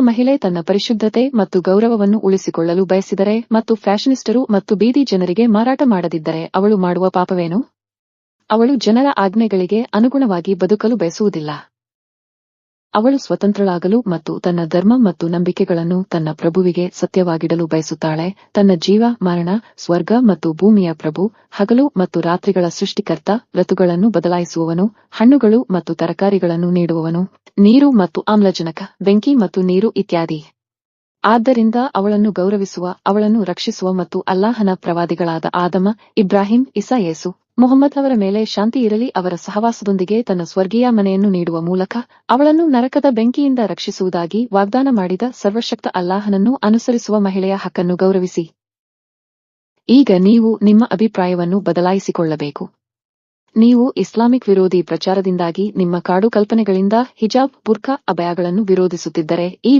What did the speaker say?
ಮಹಿಳೆ ತನ್ನ ಪರಿಶುದ್ಧತೆ ಮತ್ತು ಗೌರವವನ್ನು ಉಳಿಸಿಕೊಳ್ಳಲು ಬಯಸಿದರೆ ಮತ್ತು ಫ್ಯಾಷನಿಸ್ಟರು ಮತ್ತು ಬೀದಿ ಜನರಿಗೆ ಮಾರಾಟ ಮಾಡದಿದ್ದರೆ ಅವಳು ಮಾಡುವ ಪಾಪವೇನು? ಅವಳು ಜನರ ಆಜ್ಞೆಗಳಿಗೆ ಅನುಗುಣವಾಗಿ ಬದುಕಲು ಬಯಸುವುದಿಲ್ಲ. ಅವಳು ಸ್ವತಂತ್ರಳಾಗಲು ಮತ್ತು ತನ್ನ ಧರ್ಮ ಮತ್ತು ನಂಬಿಕೆಗಳನ್ನು ತನ್ನ ಪ್ರಭುವಿಗೆ ಸತ್ಯವಾಗಿಡಲು ಬಯಸುತ್ತಾಳೆ. ತನ್ನ ಜೀವ, ಮರಣ, ಸ್ವರ್ಗ ಮತ್ತು ಭೂಮಿಯ ಪ್ರಭು, ಹಗಲು ಮತ್ತು ರಾತ್ರಿಗಳ ಸೃಷ್ಟಿಕರ್ತ ಋತುಗಳನ್ನು ಬದಲಾಯಿಸುವವನು, ಹಣ್ಣುಗಳು ಮತ್ತು ತರಕಾರಿಗಳನ್ನು ನೀಡುವವನು. ನೀರು ಮತ್ತು ಆಮ್ಲಜನಕ, ಬೆಂಕಿ ಮತ್ತು ನೀರು ಇತ್ಯಾದಿ. ಆದ್ದರಿಂದ ಅವಳನ್ನು ಗೌರವಿಸುವ, ಅವಳನ್ನು ರಕ್ಷಿಸುವ ಮತ್ತು ಅಲ್ಲಾಹನ ಪ್ರವಾದಿಗಳಾದ ಆದಮ, ಇಬ್ರಾಹಿಂ, ಇಸಾ ಯೇಸು, ಮೊಹಮ್ಮದ್ ಅವರ ಮೇಲೆ ಶಾಂತಿ ಇರಲಿ, ಅವರ ಸಹವಾಸದೊಂದಿಗೆ ತನ್ನ ಸ್ವರ್ಗೀಯ ಮನೆಯನ್ನು ನೀಡುವ ಮೂಲಕ ಅವಳನ್ನು ನರಕದ ಬೆಂಕಿಯಿಂದ ರಕ್ಷಿಸುವುದಾಗಿ ವಾಗ್ದಾನ ಮಾಡಿದ ಸರ್ವಶಕ್ತ ಅಲ್ಲಾಹನನ್ನು ಅನುಸರಿಸುವ ಮಹಿಳೆಯ ಹಕ್ಕನ್ನು ಗೌರವಿಸಿ. ಈಗ ನೀವು ನಿಮ್ಮ ಅಭಿಪ್ರಾಯವನ್ನು ಬದಲಾಯಿಸಿಕೊಳ್ಳಬೇಕು. ನೀವು ಇಸ್ಲಾಮಿಕ್ ವಿರೋಧಿ ಪ್ರಚಾರದಿಂದಾಗಿ ನಿಮ್ಮ ಕಾಡು ಕಲ್ಪನೆಗಳಿಂದ ಹಿಜಾಬ್ ಬುರ್ಖಾ ಅಭಯಗಳನ್ನು ವಿರೋಧಿಸುತ್ತಿದ್ದರೆ ಈ